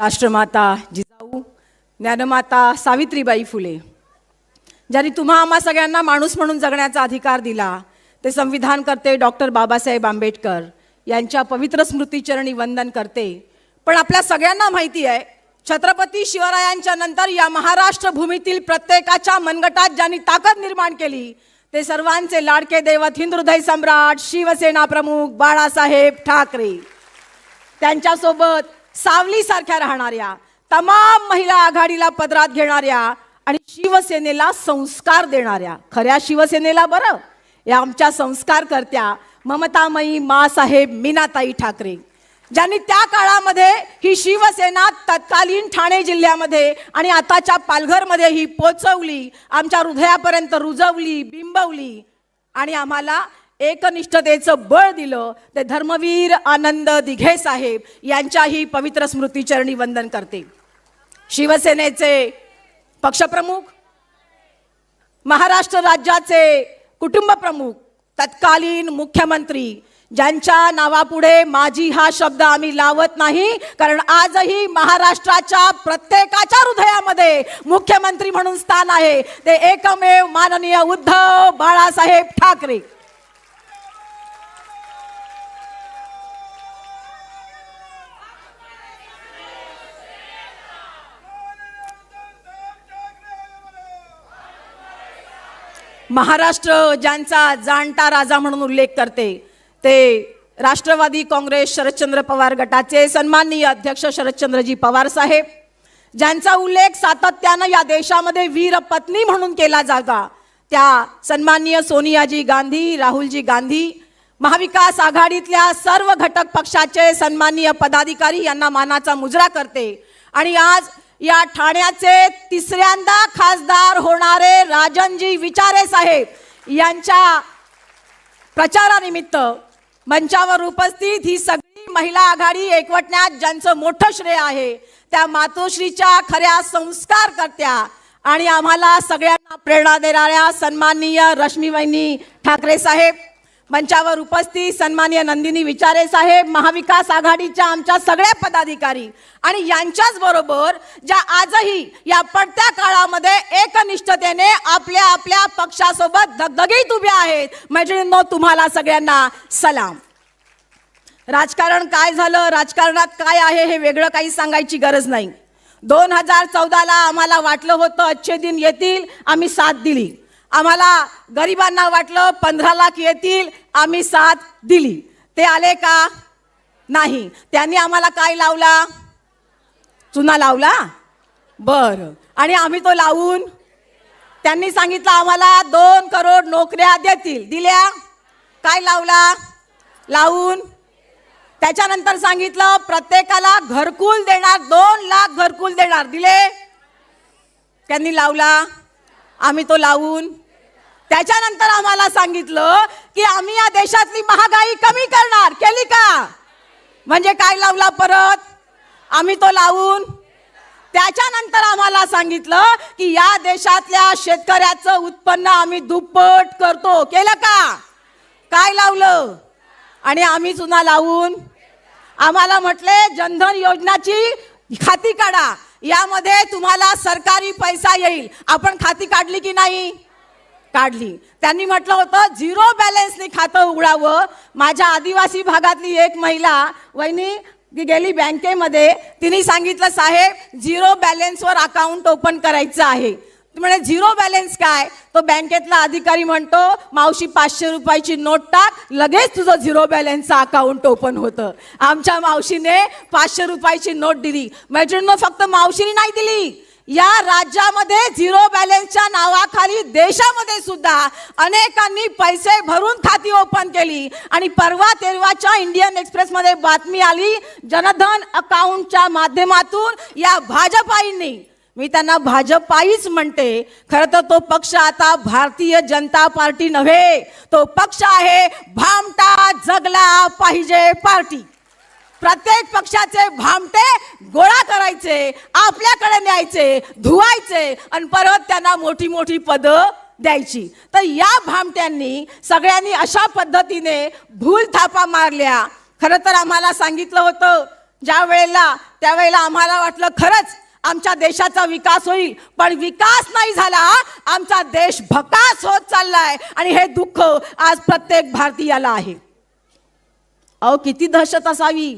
राष्ट्रमाता जिजाऊ ज्ञानमाता सावित्रीबाई फुले. ज्यांनी तुम्हा आम्हा सगळ्यांना माणूस म्हणून जगण्याचा अधिकार दिला ते संविधान करते डॉक्टर बाबासाहेब आंबेडकर. यांच्या पवित्र स्मृतीचरणी वंदन करते. पण आपल्या सगळ्यांना माहिती आहे छत्रपती शिवरायांच्या नंतर या महाराष्ट्र भूमीतील प्रत्येकाच्या मनगटात ज्यांनी ताकद निर्माण केली ते सर्वांचे लाडके दैवत हिंदुहृदय सम्राट शिवसेना प्रमुख बाळासाहेब ठाकरे. त्यांच्यासोबत सावलीसारख्या राहणाऱ्या तमाम महिला आघाडीला पदरात घेणाऱ्या आणि शिवसेनेला संस्कार देणाऱ्या. खऱ्या शिवसेनेला बरं. या आमच्या संस्कारकर्त्या ममतामयी मासाहेब मीनाताई ठाकरे. ज्यांनी त्या काळामध्ये ही शिवसेना तत्कालीन ठाणे जिल्ह्यामध्ये आणि आताच्या पालघरमध्ये ही पोचवली आमच्या हृदयापर्यंत रुजवली बिंबवली आणि आम्हाला एकनिष्ठतेचं बळ दिलं ते धर्मवीर आनंद दिघे साहेब यांच्याही पवित्र स्मृतीचरणी वंदन करते. शिवसेनेचे पक्षप्रमुख महाराष्ट्र राज्याचे कुटुंब प्रमुख तत्कालीन मुख्यमंत्री ज्यांच्या नावापुढे माझी हा शब्द आम्ही लावत नाही कारण आजही महाराष्ट्राच्या प्रत्येकाच्या हृदयामध्ये मुख्यमंत्री म्हणून स्थान आहे. ते एकमेव माननीय उद्धव बाळासाहेब ठाकरे. महाराष्ट्र ज्यांचा जाणता राजा म्हणून उल्लेख करते ते राष्ट्रवादी काँग्रेस शरदचंद्र पवार गटाचे सन्माननीय अध्यक्ष शरदचंद्रजी पवार साहेब ज्यांचा उल्लेख सातत्यानं या देशामध्ये वीर पत्नी म्हणून केला जागा त्या सन्माननीय सोनियाजी गांधी राहुलजी गांधी महाविकास आघाडीतल्या सर्व घटक पक्षाचे सन्माननीय पदाधिकारी यांना मानाचा मुजरा करते. आणि आज या ठाण्याचे तिसऱ्यांदा खासदार होणारे राजनजी विचारे साहेब यांच्या प्रचारानिमित्त मंचावर उपस्थित ही सगळी महिला आघाडी एकवटण्यात ज्यांचं मोठं श्रेय आहे त्या मातोश्रीच्या खऱ्या संस्कार करत्या आणि आम्हाला सगळ्यांना प्रेरणा देणाऱ्या सन्माननीय रश्मीवहिनी ठाकरे साहेब. मंचावर उपस्थित सन्माननीय नंदिनी विचारे साहेब महाविकास आघाडीच्या आमच्या सगळ्या पदाधिकारी आणि यांच्याच बरोबर ज्या आजही या पडत्या काळामध्ये एकनिष्ठतेने आपल्या आपल्या पक्षासोबत धगधगीत उभ्या आहेत. मैत्रिणींनो तुम्हाला सगळ्यांना सलाम. राजकारण काय झालं? राजकारणात काय आहे हे वेगळं काही सांगायची गरज नाही. दोन हजार चौदाला आम्हाला वाटलं होतं अच्छे दिन येतील आम्ही साथ दिली. आम्हाला गरिबांना वाटलं पंधरा लाख येतील आम्ही साथ दिली. ते आले का? नाही. त्यांनी आम्हाला काय लावला? चुना लावला? बर. आणि आम्ही तो लावून त्यांनी सांगितलं आम्हाला दोन करोड नोकऱ्या देतील. दिल्या. काय लावला? लावून त्याच्यानंतर सांगितलं प्रत्येकाला घरकुल देणार दोन लाख घरकुल देणार. दिले. त्यांनी लावला. आम्ही तो लावून. त्याच्यानंतर आम्हाला सांगितलं की आम्ही या देशातली महागाई कमी करणार. केली का? म्हणजे काय लावला परत? आम्ही तो लावून. त्याच्यानंतर आम्हाला सांगितलं की या देशातल्या शेतकऱ्याचं उत्पन्न आम्ही दुप्पट करतो. केलं का? काय लावलं? आणि आम्ही चुना लावून. आम्हाला म्हटले जनधन योजनाची खाती काढा. यामध्ये तुम्हाला सरकारी पैसा येईल. आपण खाती काढली की नाही? काढली. त्यांनी म्हटलं होतं झिरो बॅलन्सने खातं उघडावं. माझ्या आदिवासी भागातली एक महिला वहिनी ती गेली बँकेमध्ये. तिने सांगितलं साहेब झिरो बॅलन्सवर अकाउंट ओपन करायचं आहे. म्हणे झिरो बॅलन्स काय? तो बँकेतला अधिकारी म्हणतो मावशी पाचशे रुपयाची नोट टाक लगेच तुझं झिरो बॅलन्सचं अकाउंट ओपन होतं. आमच्या मावशीने पाचशे रुपयाची नोट दिली. मैत्रिणीनं फक्त मावशीने नाही दिली. या राज्यामध्ये झिरो बॅलन्सच्या नावाखाली देशामध्ये सुद्धा अनेकांनी पैसे भरून खाती ओपन केली. आणि परवा तेरवाच्या इंडियन एक्सप्रेसमध्ये बातमी आली जनधन अकाउंटच्या माध्यमातून या भाजपाईंनी मी त्यांना भाजपाईच म्हणते. खरं तर तो पक्ष आता भारतीय जनता पार्टी नव्हे तो पक्ष आहे भामटा जगला पाहिजे पार्टी. प्रत्येक पक्षाचे भामटे गोळा करायचे आपल्याकडे न्यायचे धुवायचे आणि परत त्यांना मोठी मोठी पदं द्यायची. तर या भामट्यांनी सगळ्यांनी अशा पद्धतीने भूल थापा मारल्या. खरं तर आम्हाला सांगितलं होतं ज्या वेळेला त्यावेळेला आम्हाला वाटलं खरंच आमच्या देशाचा विकास होईल. पण विकास नाही झाला आमचा देश भकास होत चाललाय. आणि हे दुःख आज प्रत्येक भारतीयाला आहे. अहो किती दहशत असावी.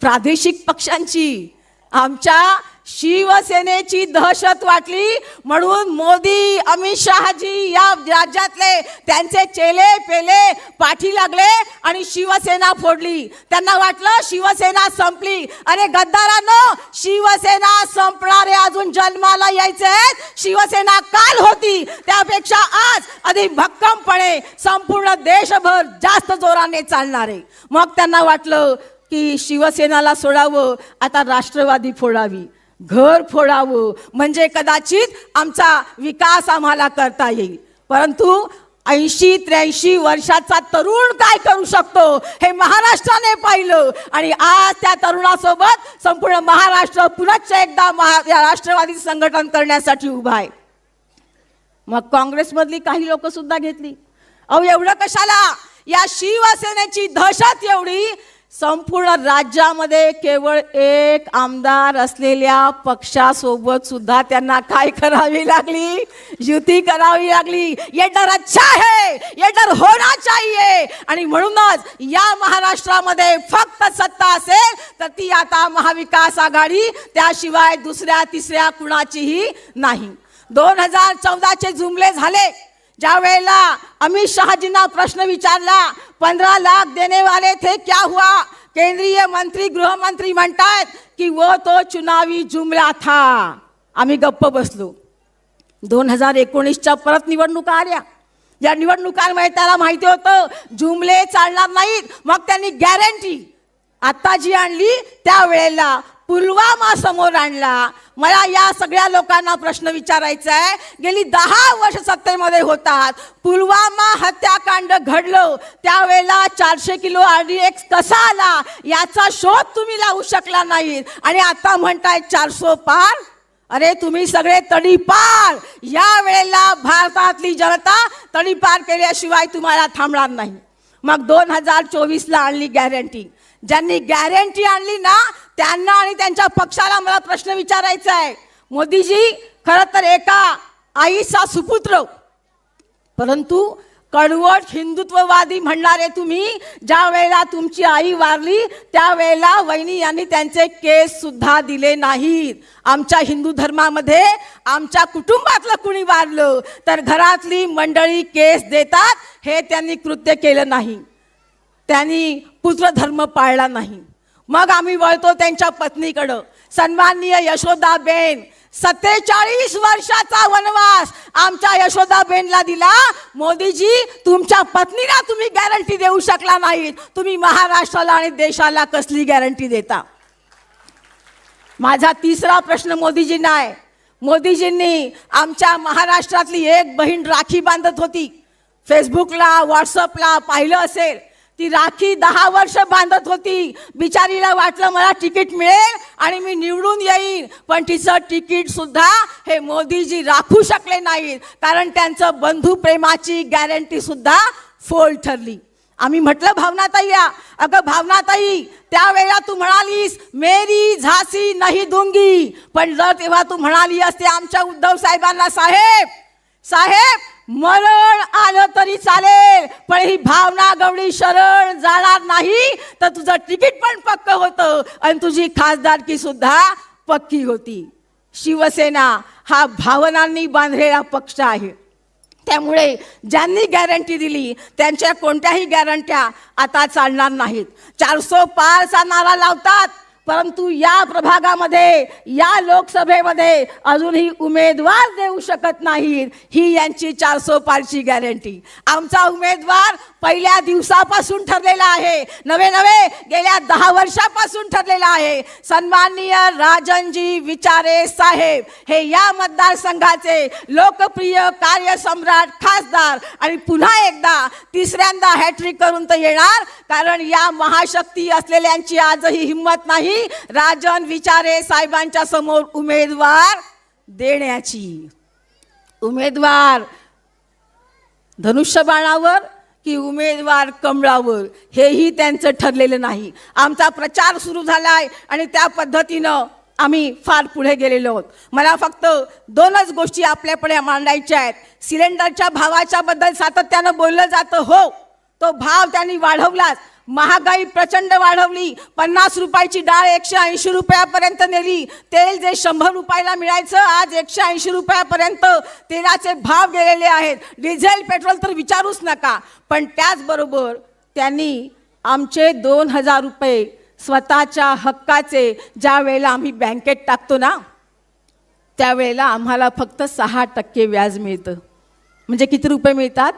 प्रादेशिक पक्षांची आमच्या शिवसेनेची दहशत वाटली. म्हणून मोदी अमित शहाजी या राज्यातले त्यांचे चेले पेले पाठी लागले आणि शिवसेना फोडली. त्यांना वाटलं शिवसेना संपली. अरे गद्दारांनो शिवसेना संपणारे अजून जन्माला यायचे आहेत. शिवसेना काल होती. त्यापेक्षा आज अधिक भक्कमपणे संपूर्ण देशभर जास्त जोराने चालणार. आहे मग त्यांना वाटलं की शिवसेनाला सोडावं आता राष्ट्रवादी फोडावी. घर फोडावं. म्हणजे कदाचित आमचा विकास आम्हाला करता येईल. परंतु ऐंशी त्र्याऐंशी वर्षाचा तरुण काय करू शकतो हे महाराष्ट्राने पाहिलं. आणि आज त्या तरुणासोबत संपूर्ण महाराष्ट्र पुनश्च एकदा महा या राष्ट्रवादी संघटन करण्यासाठी उभा आहे. मग काँग्रेसमधली काही लोक सुद्धा घेतली. अहो एवढं कशाला? या शिवसेनेची दहशत एवढी संपूर्ण राज्यामध्ये केवळ एक आमदार असलेल्या पक्षासोबत सुद्धा त्यांना काय करावी लागली? युती करावी लागली. ये डर अच्छा है ये डर होना चाहिए. आणि म्हणूनच या महाराष्ट्रामध्ये फक्त सत्ता असेल तर ती आता महाविकास आघाडी त्याशिवाय दुसऱ्या तिसऱ्या कुणाचीही नाही. दोन हजार चौदाचे जुमले झाले. ज्या वेळेला अमित शहाजींना प्रश्न विचारला पंधरा लाख देने वाले थे क्या हुआ? केंद्रीय मंत्री गृहमंत्री म्हणतात की व तो चुनावी जुमला था. आम्ही गप्प बसलो. दोन हजार एकोणीसच्या परत निवडणुका आल्या. या निवडणुकांमुळे त्याला माहिती होतं जुमले चालणार नाहीत. मग त्यांनी गॅरंटी आता जी आणली. त्यावेळेला पुलवामा समोर आणला. मला या सगळ्या लोकांना प्रश्न विचारायचा आहे गेली दहा वर्ष सत्तेमध्ये होतात पुलवामा हत्याकांड घडलं. त्यावेळेला चारशे किलो आरडीएक्स कसा आला? याचा शोध तुम्ही लावू शकला नाही. आणि आता म्हणताय चारसो पार? अरे तुम्ही सगळे तडीपार. या वेळेला भारतातली जनता तडीपार केल्याशिवाय तुम्हाला थांबणार नाही. मग दोन हजार चोवीसला आणली गॅरंटी ज्यांनी गॅरंटी आणली ना त्यांना आणि त्यांच्या पक्षाला मला प्रश्न विचारायचा आहे मोदीजी खरं तर एका आईचा सुपुत्र. परंतु कडवट हिंदुत्ववादी म्हणणारे तुम्ही ज्या वेळेला तुमची आई वारली त्यावेळेला वहिनी यांनी त्यांचे केस सुद्धा दिले नाहीत. आमच्या हिंदू धर्मामध्ये आमच्या कुटुंबातलं कुणी वारलं तर घरातली मंडळी केस देतात हे त्यांनी कृत्य केलं नाही. त्यांनी पुत्रधर्म पाळला नाही. मग आम्ही वळतो त्यांच्या पत्नीकडं. सन्माननीय यशोदाबेन सत्तेचाळीस वर्षाचा वनवास आमच्या यशोदाबेनला दिला. मोदीजी तुमच्या पत्नीला तुम्ही गॅरंटी देऊ शकला नाही. तुम्ही महाराष्ट्राला आणि देशाला कसली गॅरंटी देता? माझा तिसरा प्रश्न मोदीजींना आहे. मोदीजींनी आमच्या महाराष्ट्रातली एक बहीण राखी बांधत होती. फेसबुकला व्हॉट्सअपला पाहिलं असेल. ती राखी दहा वर्ष बांधत होती. बिचारीला वाटलं मला तिकीट मिळेल आणि मी निवडून येईन. पण तिचं तिकीट सुद्धा हे मोदीजी राखू शकले नाहीत. कारण त्यांचं बंधू प्रेमाची गॅरंटी सुद्धा फोल ठरली. आम्ही म्हटलं भावनाताई या. अगं भावनाताई त्यावेळेला तू म्हणालीस मेरी झासी नाही दुंगी. पण जर तेव्हा तू म्हणाली असते आमच्या उद्धव साहेबांना साहेब साहेब मरण आलं तरी चालेल पण ही भावना गवडी शरण जाणार नाही तर तुझं तिकीट पण पक्क होतं. आणि तुझी खासदारकी सुद्धा पक्की होती. शिवसेना हा भावनांनी बांधलेला पक्ष आहे. त्यामुळे ज्यांनी गॅरंटी दिली त्यांच्या कोणत्याही गॅरंट्या आता चालणार नाहीत. चारसो पारचा नारा लावतात. परंतु या प्रभागामध्ये या लोकसभेमध्ये अजूनही उमेदवार देऊ शकत नाहीत ही यांची चारसो पारची गॅरंटी. आमचा उमेदवार पहिल्या दिवसापासून ठरलेला आहे. नवे नवे गेल्या दहा वर्षापासून ठरलेला आहे. सन्माननीय राजनजी विचारे साहेब हे या मतदारसंघाचे लोकप्रिय कार्यसम्राट खासदार आणि पुन्हा एकदा तिसऱ्यांदा हॅट्रिक करून तर येणार कारण या महाशक्ती असलेल्यांची आजही हिंमत नाही. राजन विचारे साहेबांच्या समोर उमेदवार देण्याची. उमेदवार धनुष्यबाणावर की उमेदवार कमळावर? हेही त्यांचं ठरलेलं नाही. आमचा प्रचार सुरू झालाय आणि त्या पद्धतीनं आम्ही फार पुढे गेलेलो आहोत. मला फक्त दोनच गोष्टी आपल्यापुढे मांडायच्या आहेत. सिलेंडरच्या भावाच्या बद्दल सातत्यानं बोललं जातं हो. तो भाव त्यांनी वाढवलाच. महागाई प्रचंड वाढवली. पन्नास रुपयाची डाळ एकशे ऐंशी रुपयापर्यंत नेली. तेल जे शंभर रुपयाला मिळायचं आज एकशे ऐंशी रुपयापर्यंत तेलाचे भाव गेलेले आहेत. डिझेल पेट्रोल तर विचारूच नका. पण त्याचबरोबर त्यांनी आमचे दोन हजार रुपये स्वतःच्या हक्काचे ज्या वेळेला आम्ही बँकेत टाकतो ना त्यावेळेला आम्हाला फक्त सहा टक्के व्याज मिळतं. म्हणजे किती रुपये मिळतात?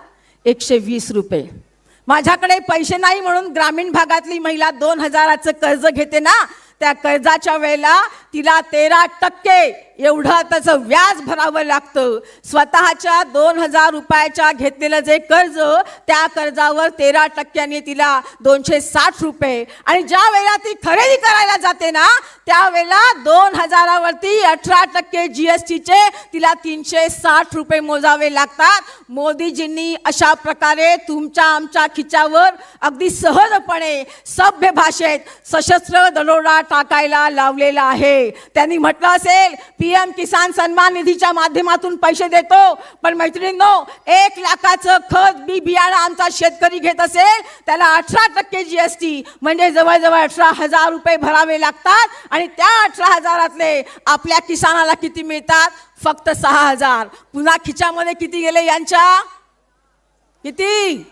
एकशे वीस रुपये. माझ्याकडे पैसे नाही म्हणून ग्रामीण भागातली महिला दोन हजाराचं कर्ज घेते ना त्या कर्जाच्या वेळेला तिला तेरा टक्के. एवढं त्याचं व्याज भरावं लागतं. स्वतःच्या दोन हजार रुपयाच्या घेतलेलं जे कर्ज त्या कर्जावर तेरा टक्क्यांनी तिला दोनशे साठ रुपये. आणि ज्या वेळेला ती खरेदी करायला जाते ना त्यावेळेला दोन हजारावरती अठरा टक्के जी एस टीचे तिला तीनशे साठ रुपये मोजावे लागतात. मोदीजींनी अशा प्रकारे तुमच्या आमच्या खिच्यावर अगदी सहजपणे सभ्य भाषेत सशस्त्र दरोडा टाकायला लावलेला आहे. त्यांनी म्हटलं असेल पी एम किसान सन्मान निधीच्या माध्यमातून पैसे देतो. पण मैत्रिणींनो एक लाखाचं खत बी बियाणं आमचा शेतकरी घेत असेल त्याला अठरा टक्के जी एस टी म्हणजे जवळजवळ अठरा हजार रुपये भरावे लागतात. आणि त्या अठरा हजारातले आपल्या किसानाला किती मिळतात? फक्त सहा हजार. पुन्हा खिच्यामध्ये किती गेले यांच्या? किती?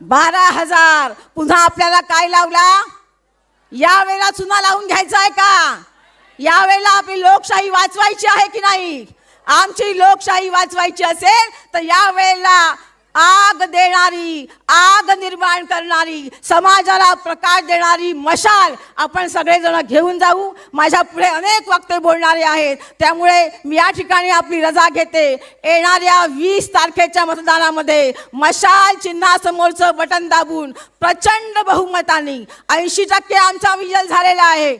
बारा हजार. पुन्हा आपल्याला काय लावला? या वेळेला चुना लावून घ्यायचा आहे का? यावेळेला आपली लोकशाही वाचवायची आहे की नाही? आमची लोकशाही वाचवायची असेल तर या वेळेला आग देणारी आग निर्माण करणारी समाजाला प्रकाश देणारी मशाल आपण सगळेजण घेऊन जाऊ. माझ्या पुढे अनेक वक्ते बोलणारे आहेत. त्यामुळे मी या ठिकाणी आपली रजा घेते. येणाऱ्या वीस तारखेच्या मतदानामध्ये मशाल चिन्हासमोरचं बटन दाबून प्रचंड बहुमताने ऐंशी टक्के आमचा विजय झालेला आहे.